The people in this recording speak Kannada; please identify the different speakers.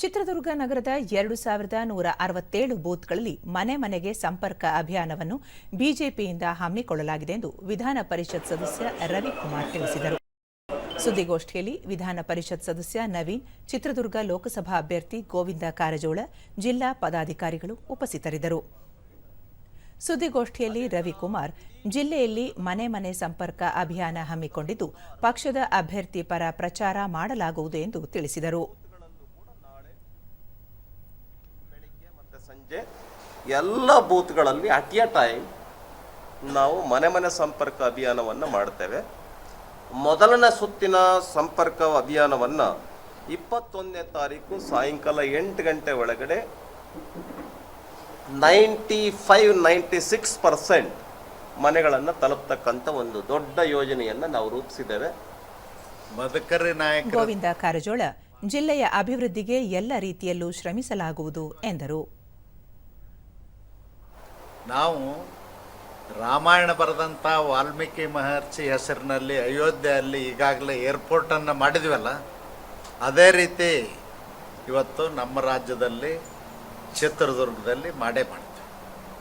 Speaker 1: ಚಿತ್ರದುರ್ಗ ನಗರದ ಎರಡು ಸಾವಿರದ ನೂರ ಅರವತ್ತೇಳು ಬೂತ್ಗಳಲ್ಲಿ ಮನೆ ಮನೆಗೆ ಸಂಪರ್ಕ ಅಭಿಯಾನವನ್ನು ಬಿಜೆಪಿಯಿಂದ ಹಮ್ಮಿಕೊಳ್ಳಲಾಗಿದೆ ಎಂದು ವಿಧಾನ ಪರಿಷತ್ ಸದಸ್ಯ ರವಿಕುಮಾರ್ ತಿಳಿಸಿದರು. ಸುದ್ದಿಗೋಷ್ಠಿಯಲ್ಲಿ ವಿಧಾನ ಪರಿಷತ್ ಸದಸ್ಯ ನವೀನ್, ಚಿತ್ರದುರ್ಗ ಲೋಕಸಭಾ ಅಭ್ಯರ್ಥಿ ಗೋವಿಂದ ಕಾರಜೋಳ, ಜಿಲ್ಲಾ ಪದಾಧಿಕಾರಿಗಳು ಉಪಸ್ಥಿತರಿದ್ದರು. ಸುದ್ದಿಗೋಷ್ಠಿಯಲ್ಲಿ ರವಿಕುಮಾರ್, ಜಿಲ್ಲೆಯಲ್ಲಿ ಮನೆ ಮನೆ ಸಂಪರ್ಕ ಅಭಿಯಾನ ಹಮ್ಮಿಕೊಂಡಿದ್ದು, ಪಕ್ಷದ ಅಭ್ಯರ್ಥಿ ಪರ ಪ್ರಚಾರ ಮಾಡಲಾಗುವುದು ಎಂದು ತಿಳಿಸಿದರು.
Speaker 2: ಸಂಜೆ ಎಲ್ಲ ಬೂತ್ಗಳಲ್ಲಿ ಅಟ್ ಎ ಟೈಮ್ ನಾವು ಮನೆ ಮನೆ ಸಂಪರ್ಕ ಅಭಿಯಾನವನ್ನು ಮಾಡ್ತೇವೆ. ಮೊದಲನೇ ಸುತ್ತಿನ ಸಂಪರ್ಕ ಅಭಿಯಾನವನ್ನು ಇಪ್ಪತ್ತೊಂದನೇ ತಾರೀಕು ಸಾಯಂಕಾಲ ಎಂಟು ಗಂಟೆ ಒಳಗಡೆ ninety five ninety six percent ಮನೆಗಳನ್ನು ತಲುಪ್ತಕ್ಕಂಥ ಒಂದು ದೊಡ್ಡ ಯೋಜನೆಯನ್ನು ನಾವು ರೂಪಿಸಿದ್ದೇವೆ.
Speaker 3: ಬದುಕರಿ ನಾಯಕ
Speaker 1: ಗೋವಿಂದ ಕಾರಜೋಳ ಜಿಲ್ಲೆಯ ಅಭಿವೃದ್ಧಿಗೆ ಎಲ್ಲ ರೀತಿಯಲ್ಲೂ ಶ್ರಮಿಸಲಾಗುವುದು ಎಂದರು.
Speaker 3: ನಾವು ರಾಮಾಯಣ ಬರೆದಂಥ ವಾಲ್ಮೀಕಿ ಮಹರ್ಷಿ ಹೆಸರಿನಲ್ಲಿ ಅಯೋಧ್ಯೆಯಲ್ಲಿ ಈಗಾಗಲೇ ಏರ್ಪೋರ್ಟನ್ನು ಮಾಡಿದ್ವಲ್ಲ, ಅದೇ ರೀತಿ ಇವತ್ತು ನಮ್ಮ ರಾಜ್ಯದಲ್ಲಿ ಚಿತ್ರದುರ್ಗದಲ್ಲಿ ಮಾಡೇ ಮಾಡ್ತೀವಿ